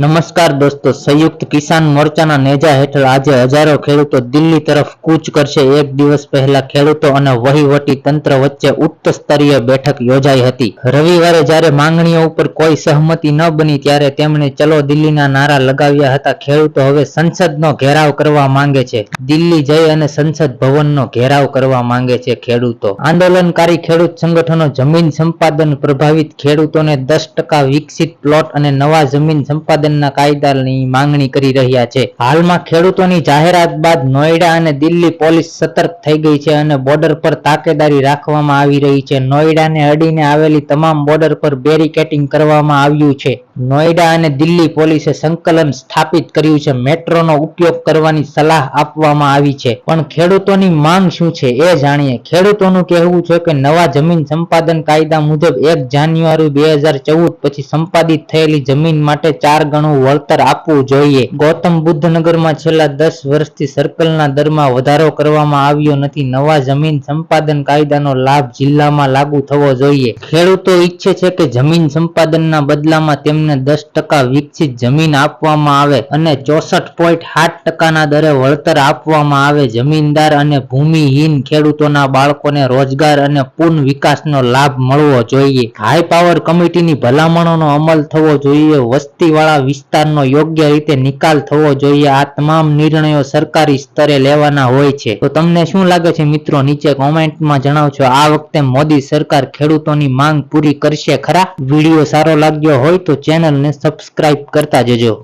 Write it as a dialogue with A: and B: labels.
A: નમસ્કાર દોસ્તો, સંયુક્ત કિસાન મોરચાના નેજા હેઠળ આજે હજારો ખેડૂતો દિલ્હી તરફ કૂચ કરશે. એક દિવસ પહેલા ખેડૂતો અને વહીવટી તંત્ર વચ્ચે ઉચ્ચ સ્તરીય બેઠક યોજાઈ હતી. રવિવારે જ્યારે માંગણીઓ ઉપર કોઈ સહમતિ ન બની ત્યારે તેમણે, ચલો દિલ્હીના નારા લગાવ્યા હતા. ખેડૂતો હવે સંસદનો ઘેરાવ કરવા માંગે છે. દિલ્હી જઈ અને સંસદ ભવનનો ઘેરાવ કરવા માંગે છે ખેડૂતો. આંદોલનકારી ખેડૂત સંગઠનો જમીન સંપાદન પ્રભાવિત ખેડૂતોને દસ ટકા વિકસિત પ્લોટ અને નવા જમીન સંપાદનના કાયદાની માંગણી કરી રહ્યા છે. હાલમાં ખેડૂતોની જાહેરાત બાદ નોઈડા અને દિલ્હી પોલીસ સતર્ક થઈ ગઈ છે અને બોર્ડર પર તાકેદારી રાખવામાં આવી રહી છે. નોઈડાને અડીને આવેલી તમામ બોર્ડર પર બેરિકેટિંગ કરવામાં આવ્યું છે. નોઈડા અને દિલ્હી પોલીસે સંકલન સ્થાપિત કર્યું છે. મેટ્રોનો ઉપયોગ કરવાની સલાહ આપવામાં આવી છે. પણ ખેડૂતોની માંગ શું છે એ જાણીએ. ખેડૂતોનું કહેવું છે કે નવા જમીન સંપાદન કાયદા મુજબ એક જાન્યુઆરી બે હજાર ચૌદ પછી સંપાદિત થયેલી જમીન માટે ચાર ગણું વળતર આપવું જોઈએ. ગૌતમ બુદ્ધ નગરમાં છેલ્લા દસ વર્ષથી સર્કલના દરમાં વધારો કરવામાં આવ્યો નથી. નવા જમીન સંપાદન કાયદાનો લાભ જિલ્લામાં લાગુ થવો જોઈએ. ખેડૂતો ઈચ્છે છે કે જમીન સંપાદનના બદલામાં તેમને દસ ટકા વિકસિત જમીન આપવામાં આવે અને ચોસઠ પોઈન્ટ સાત ટકાના દરે વળતર આપવામાં આવે. જમીનદાર અને ભૂમિહીન ખેડૂતોના બાળકોને રોજગાર અને પુન વિકાસનો લાભ મળવો જોઈએ. હાઈ પાવર કમિટીની ભલામણોનો અમલ થવો જોઈએ. વસ્તીવાળા વિસ્તારનો યોગ્ય રીતે નિકાલ થવો જોઈએ. આ તમામ નિર્ણયો સરકારી સ્તરે લેવાના હોય છે. તો તમને શું લાગે છે મિત્રો? નીચે કોમેન્ટમાં જણાવજો. આ વખતે મોદી સરકાર ખેડૂતોની માંગ પૂરી કરશે ખરા? વીડિયો સારો લાગ્યો હોય તો ચેનલને સબસ્ક્રાઇબ કરતા જજો.